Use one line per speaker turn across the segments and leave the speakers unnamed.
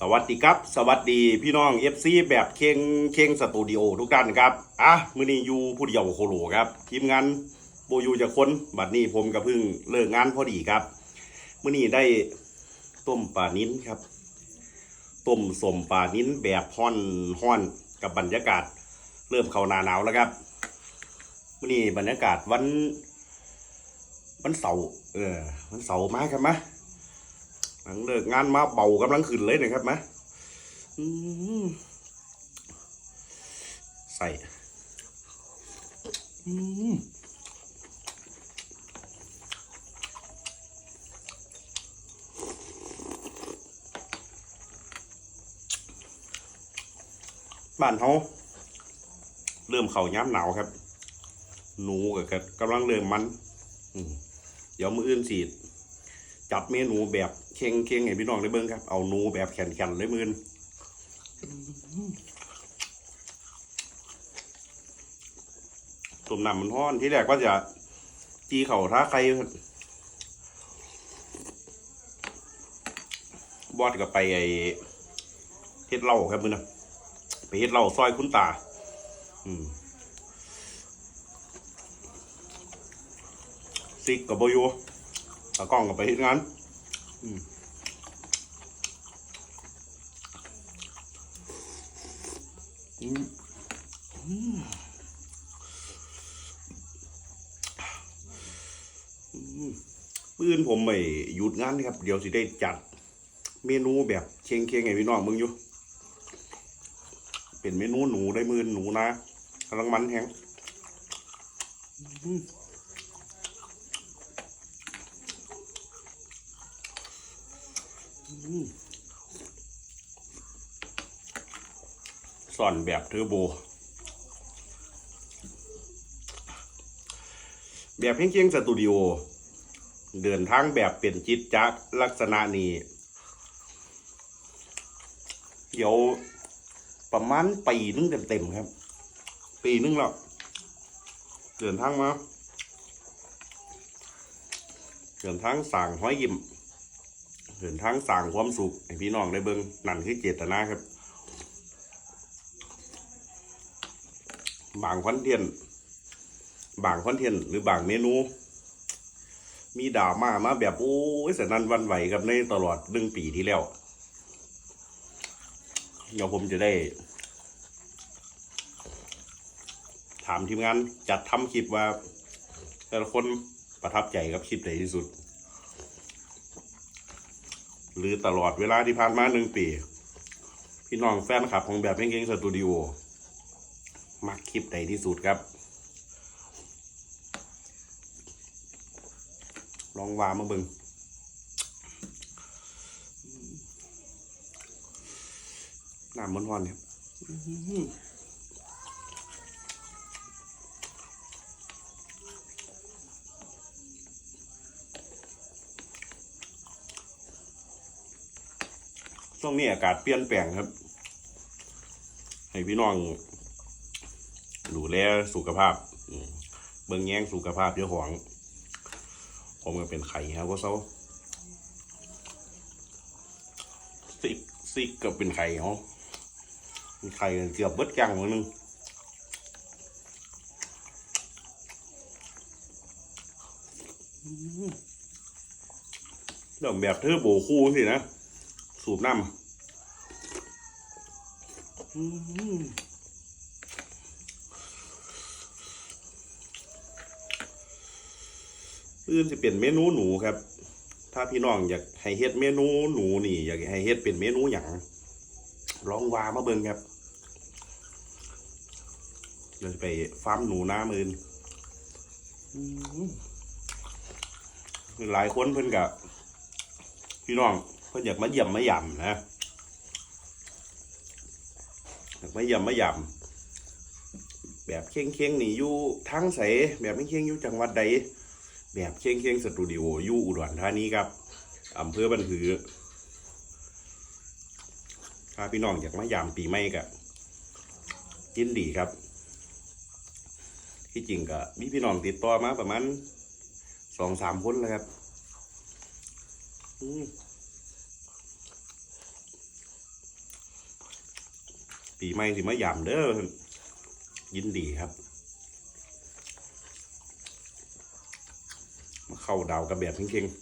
สวัสดีครับ สวัสดีพี่น้อง FC แบบเคงเคงสตูดิโอทุกท่านครับ อะมื้อนี้อยู่ผู้เดียวโคโลครับ ทีมงานโบยูจะคนบัดนี้ผมก็เพิ่งเลิกงานพอดีครับมื้อนี้ได้ต้มปลานิ้นครับ ต้มสมปลานิ้นแบบฮ้อนฮ้อนกับบรรยากาศ เริ่มเข้าหนาหนาวแล้วครับมื้อนี้บรรยากาศวันวันเสาร์เออวันเสาร์มาครับมา หลังเลิกงานมาเบากำลังขึ้นเลยนะครับมาอืมใส่บ้านเขาเริ่มเข่าย้ำหนาวครับ หนูกับกำลังเริ่มมันอืมเดี๋ยวมืออื่นสีด จัดเมนูแบบเค็งเค็งให้พี่น้องได้เบิ่งครับ เอาหนูแบบแข็งๆเลยมือนต้มน้ำมันห้อนที่แรกว่าจะจีเข่าท้าใครบอดก็ไปไอเฮ็ดเหล้าครับมือนะไปเฮ็ดเหล้าซอยคุณตา อืมซิกกับโบยู ตากล้องกับไปเฮ็ดงานอืมอืมอืมอืมปืนผมไม่หยุดงานครับ เดี๋ยวสิได้จัดเมนูแบบเค็งเค็งๆให้พี่น้องมึงอยู่ เป็นเมนูหนูได้มือหนูนะกำลังมันแฮง อืมสอนแบบเทอร์โบ แบบเพียงเคียงสตูดิโอ เดินทางแบบเป็นจิตจักรลักษณะนี้ เดี๋ยวประมาณปีนึงเต็มๆครับ ปีนึงแล้ว เดินทางมา เดินทางสั่งห้อยยิ้ม เดินทางสั่งความสุขให้พี่น้องได้เบิ่งนั่นคือเจตนาครับ บางคอนเทนต์บางคอนเทนต์หรือบางเมนู มีดราม่ามาแบบโอ้ยสนันวันไหวกับในตลอดหนึ่งปีที่แล้วเดี๋ยวผมจะได้ ถามทีมงานจัดทำคลิปว่า แต่ละคนประทับใจกับคลิปไหนที่สุด หรือตลอดเวลาที่ผ่านมาหนึ่งปี พี่น้องแฟนคลับของแบบเก่งสตูดิโอมักคลิปใดที่สุดครับ ลองวามาบิงน้ำมันร้อนครับอื้อหือ ช่วงนี้อากาศเปลี่ยนแปลงครับ ให้พี่น้องดูแลสุขภาพเบิ่งแย่งสุขภาพเจ้าของผมก็เป็นไข่ครับก็เซาซิกซิกก็เป็นไข่เขาเป็นไข่เกือบเบิดกังวันนึงเริ่มแบบเธอโบคู่สินะ สูบน้ำอืมอื่นจะเป็นเมนูหนูครับ ถ้าพี่น้องอยากให้เฮ็ดเมนูหนูนี่ อยากให้เฮ็ดเป็นเมนูหยังลองวามาเบิ่งครับเดี๋ยวจะไปฟาร์มหนูหน้ามืนอืมหลายคนเพิ่นกับพี่น้องเพิ่นอยากมาเยี่ยมมายำนะอยากมาเยี่ยมมายำแบบเค้งเค้งๆนี่อยู่ทางใสแบบไม่เค้งอยู่จังหวัดใดแบบเค้งเค้งสตูดิโออยู่อุดรธานีครับอำเภอบันผือถ้าพี่น้องอยากมายามปีใหม่ก็ยินดีครับ ที่จริงก็มีพี่น้องติดต่อมาประมาณสองสามคนแล้วครับ อืม ปีใหม่สิมายามเด้อยินดีครับ มาเข้าดาวกับแบบเก่งๆ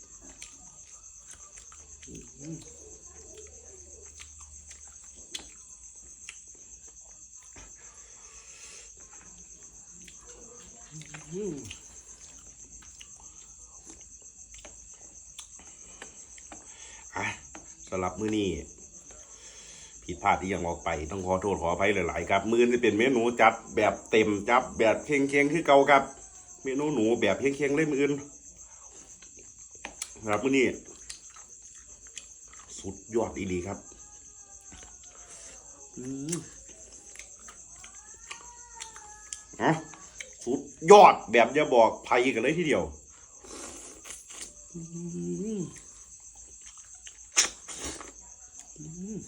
อืมอะสำหรับมื้อนี้ ผิดพลาดที่ยังออกไปต้องขอโทษขออภัยหลาย ๆ ครับมือจะเป็นเมนูจัดแบบเต็มจับแบบเค็งๆคือเก่าครับ เมนูหนูแบบเค็งๆเล่มออื่นครับมื้อนี้สุดยอดอีหลีครับอืมอะสุดยอดแบบอย่าบอกไพ่กันเลยทีเดียวอืมอืม